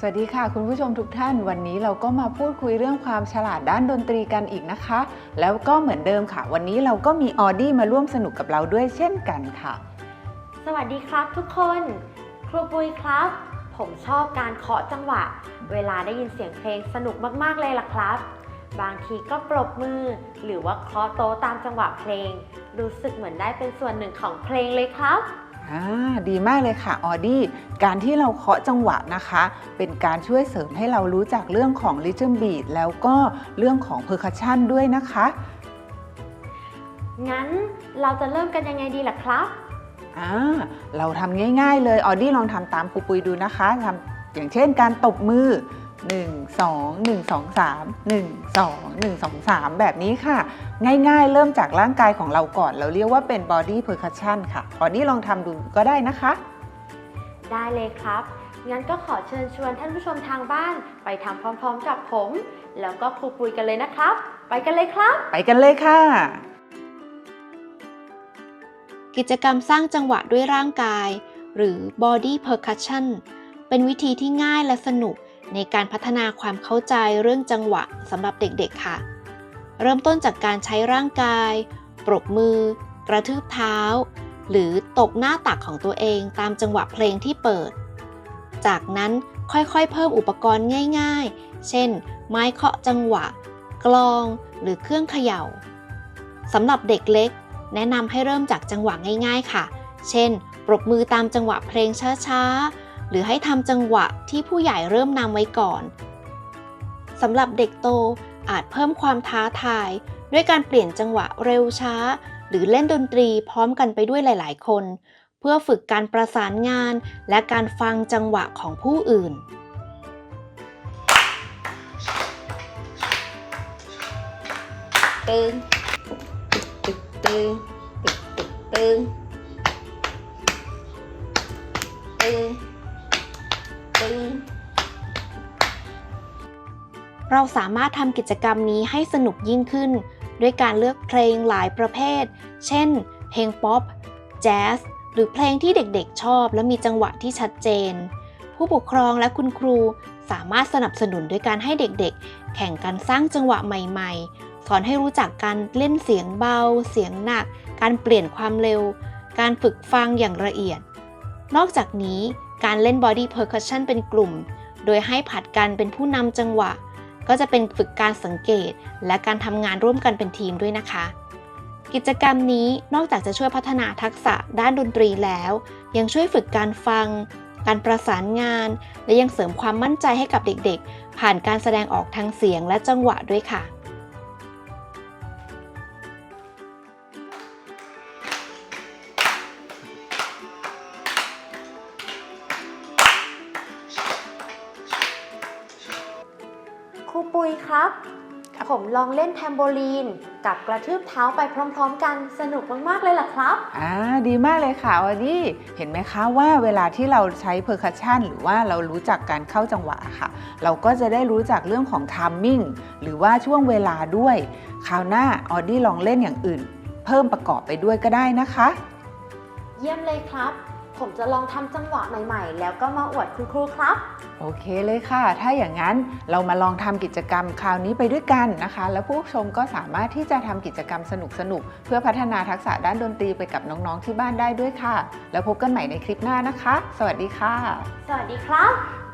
สวัสดีค่ะ คุณผู้ชมทุกท่าน วันนี้เราก็มาพูดคุยเรื่องความฉลาดด้านดนตรีกันอีกนะคะ แล้วก็เหมือนเดิมค่ะ วันนี้เราก็มีออดี้มาร่วมสนุกกับเราด้วยเช่นกันค่ะ สวัสดีครับทุกคน ครูปุยครับ ผมชอบการเคาะจังหวะ เวลาได้ยินเสียงเพลงสนุกมากๆเลยล่ะครับ บางทีก็ปรบมือ หรือว่าเคาะโต๊ะตามจังหวะเพลง รู้สึกเหมือนได้เป็นส่วนหนึ่งของเพลงเลยครับ อ่าดีมากเลยค่ะออดี้การที่เราเคาะจังหวะนะคะ เป็นการช่วยเสริมให้เรารู้จักเรื่องของ rhythm beat แล้วก็เรื่องของ percussion ด้วยนะคะ งั้นเราจะเริ่มกันยังไงดีล่ะครับ อ่าเราทำง่ายๆเลยออดี้ลองทำตามครูปุยดูนะคะทำอย่างเช่นการตบมือ 1 2 1 2 3 1 2 1 2 3 แบบนี้ค่ะ ง่ายๆ เริ่มจากร่างกายของเราก่อน เราเรียกว่าเป็น body percussion ค่ะออดี้ลองทำดูก็ได้นะคะ ได้เลยครับ งั้นก็ขอเชิญชวนท่านผู้ชมทางบ้านไปทำพร้อมๆกับผม แล้วก็ครูปุยกันเลยนะครับ ไปกันเลยครับ ไปกันเลยค่ะ กิจกรรมสร้างจังหวะด้วยร่างกาย หรือ body percussion เป็นวิธีที่ง่ายและสนุก ในการพัฒนาความเข้าใจเรื่องจังหวะสำหรับเด็กๆค่ะ เริ่มต้นจากการใช้ร่างกาย ปรบมือ กระทืบเท้า หรือตบหน้าตักของตัวเองตามจังหวะเพลงที่เปิด จากนั้นค่อยๆ เพิ่มอุปกรณ์ง่ายๆ เช่น ไม้เคาะจังหวะ กลอง หรือเครื่องเขย่าสำหรับเด็กเล็ก แนะนำให้เริ่มจากจังหวะง่าย ๆ ค่ะ เช่น ปรบมือตามจังหวะเพลงช้าๆ หรือให้ทำจังหวะที่ผู้ใหญ่เริ่มนำไว้ก่อนสำหรับเด็กโตอาจเพิ่มความท้าทาย ด้วยการเปลี่ยนจังหวะเร็วช้า หรือเล่นดนตรีพร้อมกันไปด้วยหลาย ๆ คน เพื่อฝึกการประสานงาน และการฟังจังหวะของผู้อื่นตึงตึกตึงตึกตึกตึง เราสามารถทำกิจกรรมนี้ให้สนุกยิ่งขึ้น ด้วยการเลือกเพลงหลายประเภท เช่น เพลงป๊อป แจ๊ส หรือเพลงที่เด็กๆชอบ และมีจังหวะที่ชัดเจน ผู้ปกครองและคุณครูสามารถสนับสนุนด้วยการให้เด็กๆ แข่งกันสร้างจังหวะใหม่ๆ สอนให้รู้จักการเล่นเสียงเบา เสียงหนัก การเปลี่ยนความเร็ว การฝึกฟังอย่างละเอียด นอกจากนี้การเล่น body percussion เป็นกลุ่ม โดยให้ผัดกันเป็นผู้นำจังหวะ ก็จะเป็นฝึกการสังเกต และการทำงานร่วมกันเป็นทีมด้วยนะคะ กิจกรรมนี้นอกจากจะช่วยพัฒนาทักษะด้านดนตรีแล้ว ยังช่วยฝึกการฟัง การประสานงาน และยังเสริมความมั่นใจให้กับเด็กๆ ผ่านการแสดงออกทางเสียงและจังหวะด้วยค่ะ ครับ ผมลองเล่นแทมโบลีน กับกระทืบเท้าไปพร้อมๆ กันสนุกมากๆเลยล่ะครับ อ่าดีมากเลยค่ะออดี้เห็นไหมคะว่าเวลาที่เราใช้ percussion หรือว่าเรารู้จักการเข้าจังหวะค่ะ เราก็จะได้รู้จักเรื่องของ timing หรือว่าช่วงเวลาด้วย คราวหน้าออดี้ลองเล่นอย่างอื่น เพิ่มประกอบไปด้วยก็ได้นะคะ เยี่ยมเลยครับ ผมจะลองทำจังหวะใหม่ๆ แล้วก็มาอวดคุณครูครับ โอเคเลยค่ะ ถ้าอย่างนั้นเรามาลองทำกิจกรรมคราวนี้ไปด้วยกันนะคะ แล้วผู้ชมก็สามารถที่จะทำกิจกรรมสนุกๆ เพื่อพัฒนาทักษะด้านดนตรีไปกับน้องๆที่บ้านได้ด้วยค่ะ แล้วพบกันใหม่ในคลิปหน้านะคะ สวัสดีค่ะ สวัสดีครับ